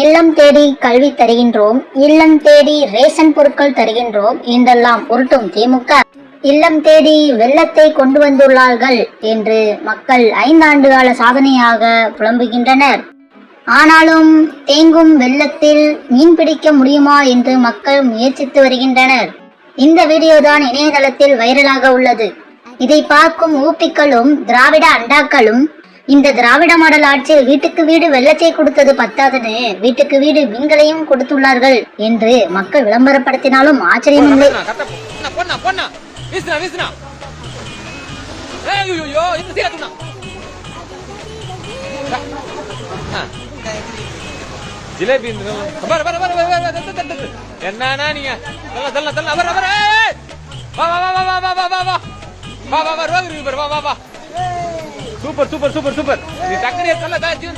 இல்லம் தேடி கல்வி தருகின்றோம் இல்லம் தேடி ரேஷன் பொருட்கள் தருகின்றோம் என்றெல்லாம் உருட்டும் திமுக. இல்லம் தேடி வெள்ளத்தை கொண்டு வந்துள்ளார்கள் என்று மக்கள் ஐந்தாண்டு கால சாதனையாக புலம்புகின்றனர். ஆனாலும் தேங்கும் வெள்ளத்தில் மீன் பிடிக்க முடியுமா என்று மக்கள் முயற்சித்து வருகின்றனர். இந்த வீடியோ தான் இணையதளத்தில் வைரலாக உள்ளது. இதை பார்க்கும் ஊப்பிக்களும் திராவிட அண்டாக்களும் இந்த திராவிட மாடல் ஆட்சியில் வீட்டுக்கு வீடு வெள்ளச்சை கொடுத்தது பத்தாதுன்னு வீட்டுக்கு வீடு மீன்களையும் கொடுத்துள்ளார்கள் என்று மக்கள் விளம்பரப்படுத்தினாலும் ஆச்சரியம் இல்லை ஜிலேபி என்னன்னா நீங்க வா வா வா வா வா வா வா வா வா வா வா வா வா வா சூப்பர் சூப்பர் சூப்பர் சூப்பர். நீ டக்குனு எத்தனை ஜீவன்